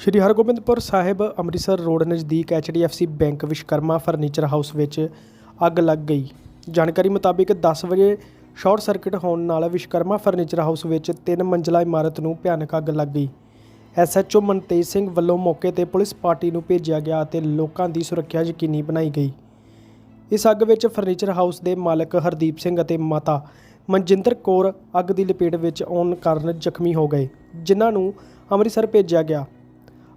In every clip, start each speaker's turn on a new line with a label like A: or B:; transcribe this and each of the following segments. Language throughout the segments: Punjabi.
A: ਸ਼੍ਰੀ ਹਰਗੋਬਿੰਦਪੁਰ ਸਾਹਿਬ ਅੰਮ੍ਰਿਤਸਰ ਰੋਡ ਨਜ਼ਦੀਕ HDFC bank Vishkarma furniture house ਵਿੱਚ ਅੱਗ ਲੱਗ ਗਈ। ਜਾਣਕਾਰੀ ਮੁਤਾਬਿਕ 10 ਵਜੇ ਸ਼ਾਰਟ ਸਰਕਟ ਹੋਣ ਨਾਲ ਵਿਸ਼ਕਰਮਾ ਫਰਨੀਚਰ ਹਾਊਸ ਵਿੱਚ ਤਿੰਨ ਮੰਜ਼ਲਾ ਇਮਾਰਤ ਨੂੰ ਭਿਆਨਕ ਅੱਗ ਲੱਗ ਗਈ। ਐਸਐਚਓ ਮਨਤੇਜ ਸਿੰਘ ਵੱਲੋਂ ਮੌਕੇ ਤੇ ਪੁਲਿਸ ਪਾਰਟੀ ਨੂੰ ਭੇਜਿਆ ਗਿਆ ਅਤੇ ਲੋਕਾਂ ਦੀ ਸੁਰੱਖਿਆ ਯਕੀਨੀ ਬਣਾਈ ਗਈ। ਇਸ ਅੱਗ ਵਿੱਚ ਫਰਨੀਚਰ ਹਾਊਸ ਦੇ ਮਾਲਕ ਹਰਦੀਪ ਸਿੰਘ ਅਤੇ ਮਾਤਾ ਮਨਜਿੰਦਰ ਕੌਰ ਅੱਗ ਦੀ ਲਪੇਟ ਵਿੱਚ ਆਉਣ ਕਾਰਨ ਜ਼ਖਮੀ ਹੋ ਗਏ, ਜਿਨ੍ਹਾਂ ਨੂੰ ਅੰਮ੍ਰਿਤਸਰ ਭੇਜਿਆ ਗਿਆ।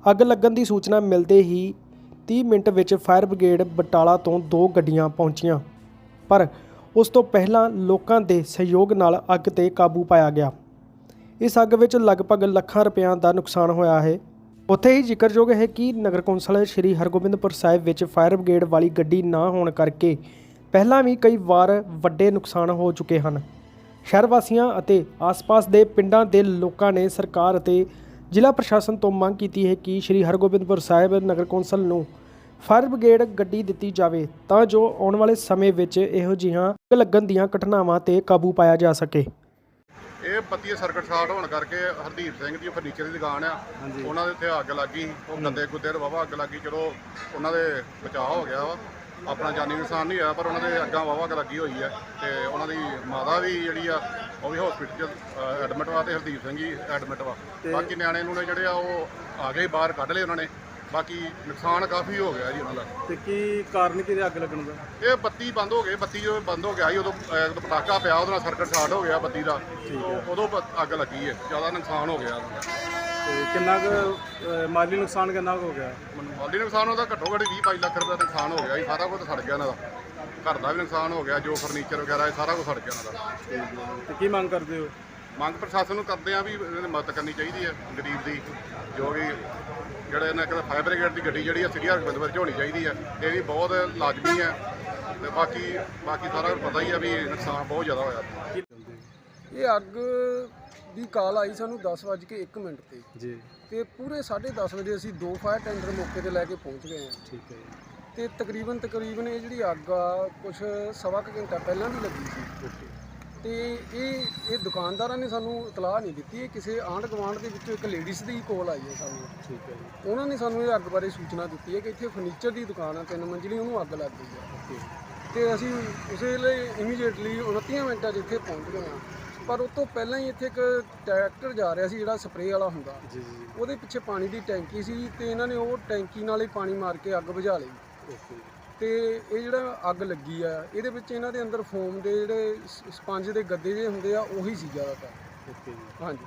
A: ਅੱਗ ਲੱਗਣ ਦੀ ਸੂਚਨਾ ਮਿਲਦੇ ਹੀ 30 ਮਿੰਟ ਵਿੱਚ ਫਾਇਰ ਬ੍ਰਿਗੇਡ ਬਟਾਲਾ ਤੋਂ ਦੋ ਗੱਡੀਆਂ ਪਹੁੰਚੀਆਂ। ਪਰ ਉਸ ਤੋਂ ਪਹਿਲਾਂ ਲੋਕਾਂ ਦੇ ਸਹਿਯੋਗ ਨਾਲ ਅੱਗ ਤੇ ਕਾਬੂ ਪਾਇਆ ਗਿਆ। ਇਸ ਅੱਗ ਵਿੱਚ ਲਗਭਗ ਲੱਖਾਂ ਰੁਪਇਆਂ ਦਾ ਨੁਕਸਾਨ ਹੋਇਆ ਹੈ। ਉੱਥੇ ਹੀ ਜ਼ਿਕਰਯੋਗ ਹੈ ਕਿ ਨਗਰ ਕੌਂਸਲ ਸ਼੍ਰੀ ਹਰਗੋਬਿੰਦਪੁਰ ਸਾਹਿਬ ਵਿੱਚ ਫਾਇਰ ਬ੍ਰਿਗੇਡ ਵਾਲੀ ਗੱਡੀ ਨਾ ਹੋਣ ਕਰਕੇ ਪਹਿਲਾਂ ਵੀ ਕਈ ਵਾਰ ਵੱਡੇ ਨੁਕਸਾਨ ਹੋ ਚੁੱਕੇ ਹਨ। ਸ਼ਹਿਰ ਵਾਸੀਆਂ ਅਤੇ ਆਸ-ਪਾਸ ਦੇ ਪਿੰਡਾਂ ਦੇ ਲੋਕਾਂ ਨੇ ਸਰਕਾਰ ਅਤੇ ਜ਼ਿਲ੍ਹਾ ਪ੍ਰਸ਼ਾਸਨ ਤੋਂ ਮੰਗ ਕੀਤੀ ਹੈ ਕਿ ਸ਼੍ਰੀ ਹਰਗੋਬਿੰਦਪੁਰ ਸਾਹਿਬ ਨਗਰ ਕੌਂਸਲ ਨੂੰ ਫਾਇਰ ਬ੍ਰਿਗੇਡ ਗੱਡੀ ਦਿੱਤੀ ਜਾਵੇ ਤਾਂ ਜੋ ਆਉਣ ਵਾਲੇ ਸਮੇਂ ਵਿੱਚ ਇਹੋ ਜਿਹੀਆਂ ਅੱਗ ਲੱਗਣ ਦੀਆਂ ਘਟਨਾਵਾਂ ਤੇ ਕਾਬੂ ਪਾਇਆ ਜਾ ਸਕੇ।
B: ਇਹ ਪੱਤੀਏ ਸਰਕਟ ਸ਼ਾਰਟ ਹੋਣ ਕਰਕੇ ਹਰਦੀਪ ਸਿੰਘ ਦੀ ਫਰਨੀਚਰ ਦੀ ਦੁਕਾਨ ਆ। ਉਹਨਾਂ ਦੇ ਉੱਤੇ ਅੱਗ ਲੱਗੀ ਉਹ ਗੱਦੇ ਗੁੱਦੇ ਵਾਵਾ ਅੱਗ ਲੱਗੀ ਚਲੋ ਉਹਨਾਂ ਦੇ ਬਚਾਅ ਹੋ ਗਿਆ ਵਾ ਆਪਣਾ ਜਾਨੀ ਨੁਕਸਾਨ ਨਹੀਂ ਹੋਇਆ ਪਰ ਉਹਨਾਂ ਦੇ ਅੱਗਾਂ ਵਾਵਾ ਅੱਗ ਲੱਗੀ ਹੋਈ ਹੈ ਤੇ ਉਹਨਾਂ ਦੀ ਮਾਤਾ ਵੀ ਜਿਹੜੀ ਆ ਉਹ ਵੀ ਹਸਪੀਟਲ 'ਚ ਐਡਮਿਟ ਵਾ ਤੇ ਹਰਦੀਪ ਸਿੰਘ ਹੀ ਐਡਮਿਟ ਵਾ। ਬਾਕੀ ਨਿਆਣੇ ਨੂੰ ਨੇ ਜਿਹੜੇ ਆ ਉਹ ਆ ਗਏ ਬਾਹਰ ਕੱਢ ਲਏ ਉਹਨਾਂ ਨੇ। ਬਾਕੀ ਨੁਕਸਾਨ ਕਾਫੀ ਹੋ ਗਿਆ ਜੀ ਉਹਨਾਂ ਦਾ।
C: ਤੇ ਕੀ ਕਾਰਨ ਕੀ ਰਿਹਾ ਅੱਗ ਲੱਗਣ ਦਾ?
B: ਇਹ ਬੱਤੀ ਬੰਦ ਹੋ ਗਈ ਬੱਤੀ ਜਦੋਂ ਬੰਦ ਹੋ ਗਿਆ ਸੀ ਉਦੋਂ ਅਹ, ਉਦੋਂ ਪਟਾਕਾ ਪਿਆ ਉਹਦੇ ਨਾਲ ਸਰਕਟ ਸ਼ਾਰਟ ਹੋ ਗਿਆ ਬੱਤੀ ਦਾ। ਉਦੋਂ ਅੱਗ ਲੱਗੀ ਹੈ ਜ਼ਿਆਦਾ ਨੁਕਸਾਨ ਹੋ ਗਿਆ। ਉਹਦਾ।
C: ਤੇ ਕਿੰਨਾ ਕੁ ਅਹ, ਮਾਲੀ ਨੁਕਸਾਨ ਕਿੰਨਾ ਕੁ ਹੋ ਗਿਆ?
B: ਮਾਲੀ ਨੁਕਸਾਨ ਉਹਦਾ ਘੱਟੋ ਘੱਟ 20 22 ਲੱਖ ਰੁਪਏ ਦਾ ਨੁਕਸਾਨ ਹੋ ਗਿਆ ਜੀ ਸਾਰਾ ਕੁਝ ਸੜ ਗਿਆ ਇਹਨਾਂ ਦਾ। ਘਰ ਦਾ ਵੀ ਨੁਕਸਾਨ ਹੋ ਗਿਆ ਜੋ ਫਰਨੀਚਰ ਵਗੈਰਾ ਇਹ ਸਾਰਾ ਕੁਝ ਸੜ ਗਿਆ ਇਹਨਾਂ ਦਾ।
C: ਤੇ ਕੀ ਮੰਗ ਕਰਦੇ ਹੋ?
B: ਮੰਗ ਪ੍ਰਸ਼ਾਸਨ ਨੂੰ ਕਰਦੇ ਆ ਵੀ ਇਹਨਾਂ ਦੀ ਮਦਦ ਕਰਨੀ ਚਾਹੀਦੀ ਹੈ ਗਰੀਬ ਦੀ ਜੋ ਵੀ ਜਿਹੜੇ ਇਹਨਾਂ ਕਹਿੰਦੇ ਫਾਇਰ ਬ੍ਰਿਗੇਡ ਦੀ ਗੱਡੀ ਜਿਹੜੀ ਆ ਸਿਟੀ ਹਰਗੋਬਿੰਦਪੁਰ 'ਚ ਹੋਣੀ ਚਾਹੀਦੀ ਹੈ ਇਹ ਵੀ ਬਹੁਤ ਲਾਜ਼ਮੀ ਹੈ ਤੇ ਬਾਕੀ ਬਾਕੀ ਸਾਰਾ ਪਤਾ ਹੀ ਆ ਵੀ ਨੁਕਸਾਨ ਬਹੁਤ ਜ਼ਿਆਦਾ ਹੋਇਆ।
D: ਇਹ ਅੱਗ ਦੀ ਕਾਲ ਆਈ ਸਾਨੂੰ 10:01 ਮਿੰਟ ਤੇ।
C: ਜੀ।
D: ਤੇ ਪੂਰੇ 10:30 ਵਜੇ ਅਸੀਂ ਦੋ ਫਾਇਰ ਟੈਂਡਰ ਮੌਕੇ ਤੇ ਲੈ ਕੇ ਪਹੁੰਚ ਗਏ ਹਾਂ।
C: ਠੀਕ ਹੈ
D: ਤੇ ਤਕਰੀਬਨ ਤਕਰੀਬਨ ਇਹ ਜਿਹੜੀ ਅੱਗ ਆ ਕੁਝ ਸਵਾ ਕੁ ਘੰਟਾ ਪਹਿਲਾਂ ਦੀ ਲੱਗੀ ਸੀ।
C: ਓਕੇ।
D: ਤੇ ਇਹ ਇਹ ਦੁਕਾਨਦਾਰਾਂ ਨੇ ਸਾਨੂੰ ਇਤਲਾਹ ਨਹੀਂ ਦਿੱਤੀ। ਇਹ ਕਿਸੇ ਆਂਢ ਗੁਆਂਢ ਦੇ ਵਿੱਚੋਂ ਇੱਕ ਲੇਡੀਜ਼ ਦੀ ਕਾਲ ਆਈ ਹੈ ਸਾਨੂੰ।
C: ਠੀਕ ਹੈ ਜੀ।
D: ਉਹਨਾਂ ਨੇ ਸਾਨੂੰ ਇਹ ਅੱਗ ਬਾਰੇ ਸੂਚਨਾ ਦਿੱਤੀ ਹੈ ਕਿ ਇੱਥੇ ਫਰਨੀਚਰ ਦੀ ਦੁਕਾਨ ਆ ਤਿੰਨ ਮੰਜ਼ਲੀ ਉਹਨੂੰ ਅੱਗ ਲੱਗ ਗਈ ਹੈ।
C: ਓਕੇ।
D: ਤੇ ਅਸੀਂ ਉਸੇ ਲਈ ਇਮੀਡੀਏਟਲੀ 29 ਮਿੰਟਾਂ 'ਚ ਇੱਥੇ ਪਹੁੰਚ ਗਏ ਹਾਂ। ਪਰ ਉਸ ਤੋਂ ਪਹਿਲਾਂ ਹੀ ਇੱਥੇ ਇੱਕ ਟਰੈਕਟਰ ਜਾ ਰਿਹਾ ਸੀ ਜਿਹੜਾ ਸਪਰੇਅ ਵਾਲਾ ਹੁੰਦਾ।
C: ਜੀ ਜੀ ਜੀ।
D: ਉਹਦੇ ਪਿੱਛੇ ਪਾਣੀ ਦੀ ਟੈਂਕੀ ਸੀ ਤੇ ਇਹਨਾਂ ਨੇ ਉਹ ਟੈਂਕੀ ਨਾਲ ਹੀ ਪਾਣੀ ਮਾਰ ਕੇ ਅੱਗ ਬੁਝਾ ਲਈ।
C: ਓਕੇ।
D: ਤੇ ਇਹ ਜਿਹੜਾ ਅੱਗ ਲੱਗੀ ਆ ਇਹਦੇ ਵਿੱਚ ਇਹਨਾਂ ਦੇ ਅੰਦਰ ਫੋਮ ਦੇ ਜਿਹੜੇ ਸ- ਸਪੰਜ ਦੇ ਗੱਦੇ ਜੇ ਹੁੰਦੇ ਆ ਉਹੀ ਸੀ ਜ਼ਿਆਦਾਤਰ।
C: ਓਕੇ ਜੀ।
D: ਹਾਂਜੀ।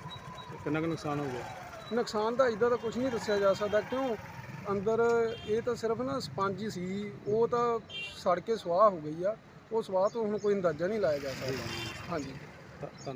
C: ਤੇ ਕਿੰਨਾ ਕੁ ਨੁਕਸਾਨ ਹੋ ਗਿਆ?
D: ਨੁਕਸਾਨ ਦਾ ਇਦਾਂ ਦਾ ਕੁਝ ਨਹੀਂ ਦੱਸਿਆ ਜਾ ਸਕਦਾ ਕਿਉਂ? ਅੰਦਰ ਇਹ ਤਾਂ ਸਿਰਫ ਨਾ ਸਪੰਜ ਹੀ ਸੀ ਉਹ ਤਾਂ ਸੜ ਕੇ ਸੁਆਹ ਹੋ ਗਈ ਆ ਉਹ ਸੁਆਹ ਤੋਂ ਹੁਣ ਕੋਈ ਅੰਦਾਜ਼ਾ ਨਹੀਂ ਲਾਇਆ ਜਾ ਸਕਦਾ। ਹਾਂਜੀ।
C: ਧੰਨ- ਧੰਨ-